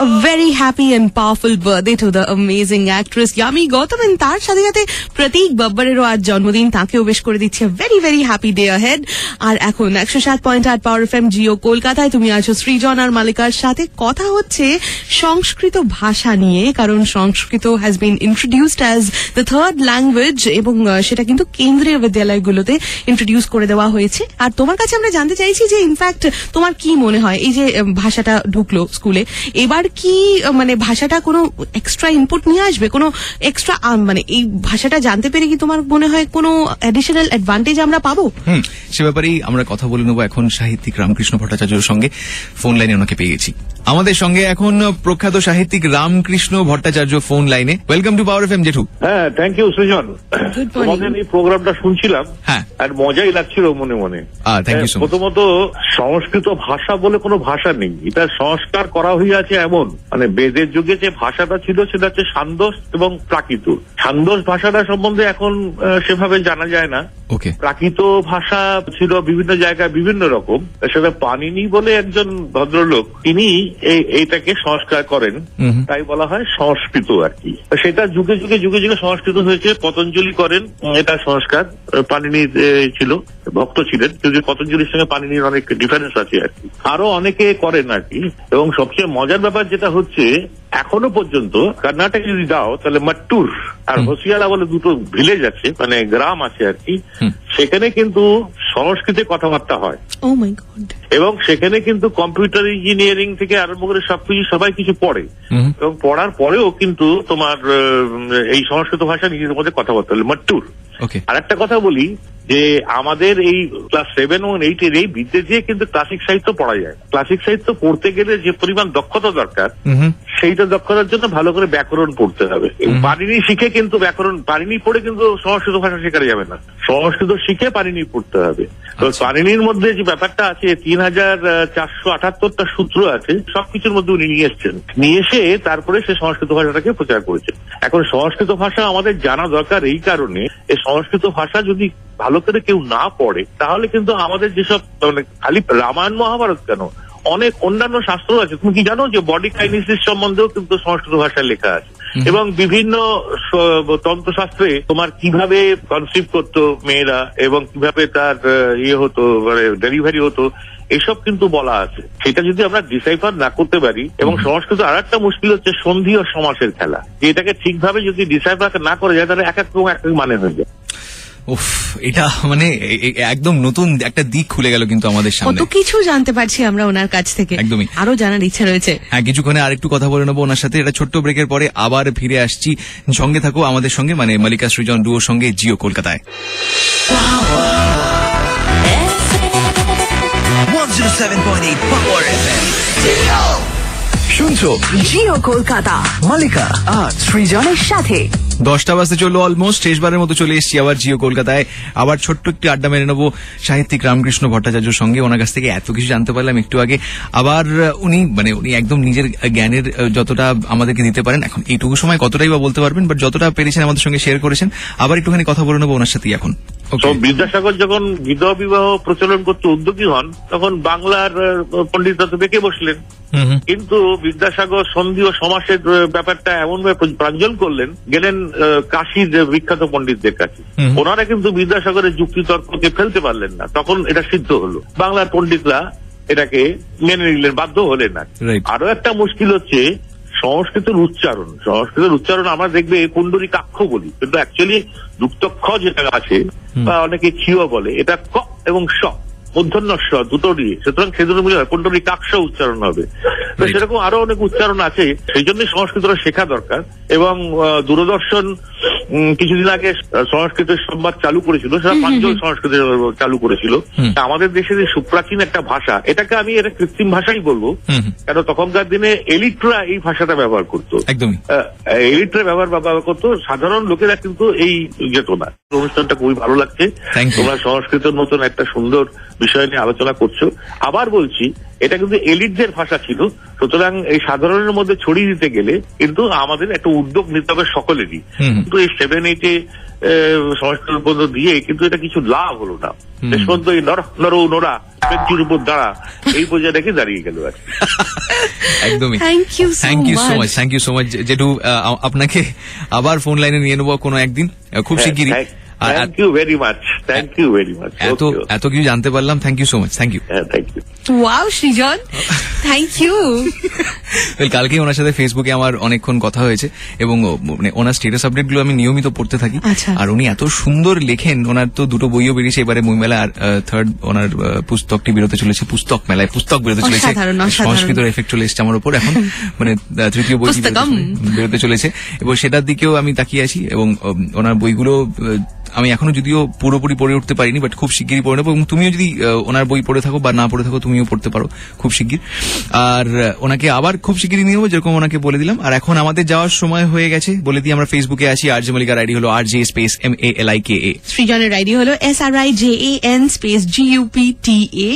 A very happy and powerful birthday to the amazing actress Yami Gautam and তার সাথে সাথে প্রতীক বাব্বারেরও আজ জন্মদিন, তাকেও বেশ করে দিচ্ছে very very happy day ahead আর এখন একশো সাত পয়েন্ট আট পাওয়ার এফ এম জিও কলকাতায় তুমি আছো সৃজন আর মালিকার সাথে। কথা হচ্ছে সংস্কৃত ভাষা নিয়ে, কারণ Sanskrit has been introduced as the third language এবং সেটা কিন্তু কেন্দ্রীয় বিদ্যালয়গুলোতে ইন্ট্রোডিউস করে দেওয়া হয়েছে। আর তোমার কাছে আমরা জানতে চাইছি যে ইনফ্যাক্ট তোমার কি মনে হয়? এই যে ভাষাটা ঢুকলো স্কুলে এবার কি মানে ভাষাটা কোনো এক্সট্রা ইনপুট নিয়ে আসবে? কোনো এক্সট্রা মানে এই ভাষাটা জানতে পেরে কি তোমার মনে হয় কোনো অ্যাডিশনাল অ্যাডভান্টেজ আমরা পাবো? সে ব্যাপারেই আমরা কথা বলে নেব এখন সাহিত্যিক রামকৃষ্ণ ভট্টাচার্যের সঙ্গে। ফোন লাইনে ওনাকে পেয়ে গেছি। আমাদের সঙ্গে এখন প্রখ্যাত সাহিত্যিক রামকৃষ্ণ ভট্টাচার্য ফোন লাইনে। Welcome to power F M জেঠু। হ্যাঁ থ্যাংক ইউ সৃজন। তোমাদের এই প্রোগ্রামটা শুনছিলাম হ্যাঁ। আর মজাই লাগছিল মনে মনে। much. প্রথমত সংস্কৃত ভাষা বলে কোনো ভাষা নেই। এটা সংস্কার করা হইয়াছে এমন। মানে বেদের যুগে যে ভাষাটা ছিল সেটা হচ্ছে সান্দোষ এবং প্রাকৃত। সান্দোষ ভাষাটা সম্বন্ধে এখন আহ, সেভাবে জানা যায় না। প্রাকৃত ভাষা ছিল বিভিন্ন জায়গায় বিভিন্ন রকম। সেটা পানিনি বলে একজন ভদ্রলোক তিনি এইটাকে সংস্কার করেন তাই বলা হয় সংস্কৃত আর কি। সেটা যুগে যুগে যুগে যুগে সংস্কৃত হয়েছে পতঞ্জলি করেন এটা সংস্কার পানিনি ছিল ভক্ত ছিলেন কিন্তু পতঞ্জলির সঙ্গে পানিনির অনেক ডিফারেন্স আছে আর কি। আরও অনেকে করেন আর কি এবং সবচেয়ে মজার ব্যাপার যেটা হচ্ছে এখনও পর্যন্ত কর্ণাটকে যদি যাও তাহলে মাট্টুর আর হোসিয়ালা বলে দুটো ভিলেজ আছে মানে গ্রাম আছে আর কি। সেখানে কিন্তু সংস্কৃতে কথাবার্তা হয়। ও মাই গড এবং সেখানে কিন্তু কম্পিউটার ইঞ্জিনিয়ারিং থেকে আরম্ভ করে সবকিছু সবাই কিছু পড়ে। এবং পড়ার পরেও কিন্তু তোমার আহ, এই সংস্কৃত ভাষা নিজেদের মধ্যে কথাবার্তা হলো। মাট্টুর। আর একটা কথা বলি যে আমাদের এই ক্লাস সেভেন ও এইট এর এই বিদ্যে দিয়ে কিন্তু ক্লাসিক সাহিত্য পড়া যায়। ক্লাসিক সাহিত্য পড়তে গেলে যে পরিমাণ দক্ষতা দরকার সেইটা দক্ষতার জন্য ভালো করে ব্যাকরণ পড়তে হবে। পারিনি শিখে কিন্তু ব্যাকরণ পারিনি পড়ে কিন্তু সংস্কৃত ভাষা শেখানো যাবে না। সংস্কৃত শিখে পারিনি পড়তে হবে। তো আচ্ছা। পারিনির মধ্যে যে ব্যাপারটা আছে তিন হাজার চারশো আটাত্তরটা সূত্র আছে সবকিছুর মধ্যে উনি নিয়ে এসছেন। নিয়ে এসে তারপরে সে সংস্কৃত ভাষাটাকে প্রচার করেছেন। এখন সংস্কৃত ভাষা আমাদের জানা দরকার এই কারণে। সংস্কৃত ভাষা যদি ভালো করে কেউ না পড়ে তাহলে কিন্তু আমাদের যেসব মানে খালি রামায়ণ মহাভারত কেন? অনেক অন্যান্য শাস্ত্র আছে। তুমি কি জানো যে বডি কাইনেসিস সম্বন্ধেও কিন্তু সংস্কৃত ভাষায় লেখা আছে। এবং বিভিন্ন তন্ত্রশাস্ত্রে তোমার কীভাবে কনসিভ করতো মেয়েরা এবং কীভাবে তার ইয়ে হতো মানে ডেলিভারি হতো এসব কিন্তু বলা আছে। সেটা যদি আমরা ডিসাইফার না করতে পারি এবং সংস্কৃত আর একটা মুশকিল হচ্ছে সন্ধি ও সমাসের খেলা। যে এটাকে ঠিকভাবে যদি ডিসাইফার না করে যায় তাহলে এক এক এক এক মানে হয়ে যায়। উফ এটা মানে একদম নতুন একটা দিক খুলে গেল কিন্তু আমাদের কত কিছু জানতে পারছি আমরা ওনার কাছ থেকে। একদমই। আরও জানার ইচ্ছা রয়েছে। হ্যাঁ কিছুক্ষণে আরেকটু কথা বলে নেব ওনার সাথে। এটা ছোট্ট ব্রেকের পরে আবার ফিরে আসছি। সঙ্গে থাকো আমাদের সঙ্গে মানে মালিকা সৃজন ডুয়োর সঙ্গে জিও কলকাতায়। 107.8 Power FM. শুনছো? জিও কলকাতা। মালিকা আর সৃজনের সাথে। দশটা বাজতে চলল অলমোস্ট শেষবারের মতো চলে এসেছি আবার জিও কলকাতায়। আবার ছোট্ট একটি আড্ডা মেরে নেব সাহিত্যিক রামকৃষ্ণ ভট্টাচার্যর সঙ্গে। ওনার কাছ থেকে এত কিছু জানতে পারলাম একটু আগে। আবার উনি মানে উনি একদম নিজের জ্ঞানের যতটা আমাদেরকে দিতে পারেন, এখন এইটুকু সময় কতটাই বা বলতে পারবেন বাট যতটা পেরেছেন আমাদের সঙ্গে শেয়ার করেছেন। আবার একটুখানি কথা বলে নেব ওনার সাথেই এখন। তো বিদ্যাসাগর যখন বিধবা বিবাহ প্রচলন করতে উদ্যোগী হন তখন বাংলার পণ্ডিতরা তো বেঁকে বসলেন। কিন্তু বিদ্যাসাগর সন্ধি ও সমাসের ব্যাপারটা এমন প্রাঞ্জল করলেন গেলেন কাশীর যে বিখ্যাত পণ্ডিতদের কাছে। ওনারা কিন্তু বিদ্যাসাগরের যুক্তি তর্ককে ফেলতে পারলেন না। তখন এটা সিদ্ধ হলো। বাংলার পণ্ডিতরা এটাকে মেনে নিলেন বাধ্য হলেন না আরও একটা মুশকিল হচ্ছে সংস্কৃতের উচ্চারণ সংস্কৃতের উচ্চারণ আমরা দেখবে কুণ্ডলী কাক্ষ বলি কিন্তু অ্যাকচুয়ালি যুক্তক্ষ যেটা আছে বা অনেকে ক্ষিয় বলে এটা ক এবং স মধ্যাহ্ন স দুটো দিয়ে। সুতরাং সেজন্য মিলে কুণ্ডলী কাক্ষ উচ্চারণ হবে। তো সেরকম আরও অনেক উচ্চারণ আছে সেই জন্যই সংস্কৃতটা শেখা দরকার এবং দূরদর্শন কিছুদিন আগে সংস্কৃত সংবাদ চালু করেছিল সেটা পাঞ্চল সংস্কৃত চালু করেছিল। তা আমাদের দেশের যে সুপ্রাচীন একটা ভাষা এটাকে আমি এটা কৃত্রিম ভাষাই বলব। কেন তখনকার দিনে এলিটরা এই ভাষাটা ব্যবহার করতো। একদমই। এলিটরা ব্যবহার ব্যবহার করতো সাধারণ লোকেরা কিন্তু এই যেত না। অনুষ্ঠানটা খুবই ভালো লাগছে। তোমরা সংস্কৃতের মতন একটা সুন্দর বিষয় নিয়ে আলোচনা করছ। আবার বলছি এটা কিন্তু এলিটদের ভাষা ছিল। সুতরাং এই সাধারণের মধ্যে ছড়িয়ে দিতে গেলে কিন্তু আমাদের একটা উদ্যোগ নিতে হবে সকলেরই। কিন্তু এই সেভেন এইটে সংস্কৃত পর্যন্ত দিয়ে কিন্তু এটা কিছু লাভ হলো না। শেষ পর্যন্ত এই নর নর নোরা বেঞ্চির উপর দাঁড়া এই পর্যায়ে রেখে দাঁড়িয়ে গেল আর কি। একদমই। Thank you so thank you so much thank you so much যেটু আহ, আপনাকে আবার ফোন লাইনে নিয়ে নেব কোনো একদিন খুব শিগগিরই। আর thank you very much thank you very much এত এত কিছু জানতে পারলাম। Thank you so much thank you হ্যাঁ thank you wow Srijan thank you কালকে ওনার সাথে ফেসবুকে আমার অনেকক্ষণ কথা হয়েছে এবং মানে ওনার স্টেটাস আপডেটগুলো আমি নিয়মিত পড়তে থাকি। আচ্ছা। আর উনি এত সুন্দর লেখেন ওনার তো দুটো বইও বেরিয়েছে এবারে বই মেলা আর থার্ড ওনার পুস্তকটি বেরোতে চলেছে পুস্তক মেলায় পুস্তক বেরোতে চলেছে। সংস্কৃত এফেক্ট চলে এসছে আমার উপর এখন। মানে তৃতীয় বই। বেরোতে চলেছে। এবং সেটার দিকেও আমি তাকিয়ে আছি এবং ওনার বইগুলো আমি এখনও যদিও পুরোপুরি পড়ে উঠতে পারিনি বাট খুব শিগগিরই পড়ে নেব এবং তুমিও যদি ওনার বই পড়ে থাকো বা না পড়ে থাকো তুমিও পড়তে পারো খুব শিগগির। আর ওনাকে আবার খুব শিগগিরই নিয়ে নেব যেরকম ওনাকে বলে দিলাম। আর এখন আমাদের যাওয়ার সময় হয়ে গেছে বলে দিই আমরা ফেসবুকে আছি আর জে মালিকার আইডি হলো R J space M A L I K A সৃজনের ID হলো S R I J A N space G U P T A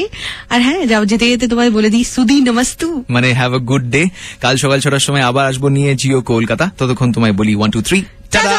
আর হ্যাঁ যাও যেতে যেতে তোমায় বলে দিই সুদি নমস্তু। মানে হ্যাভ আ গুড ডে কাল সকাল ছটার সময় আবার আসব নিয়ে জিও কলকাতা। ততক্ষণ তোমায় বলি ওয়ান টু থ্রি টাটা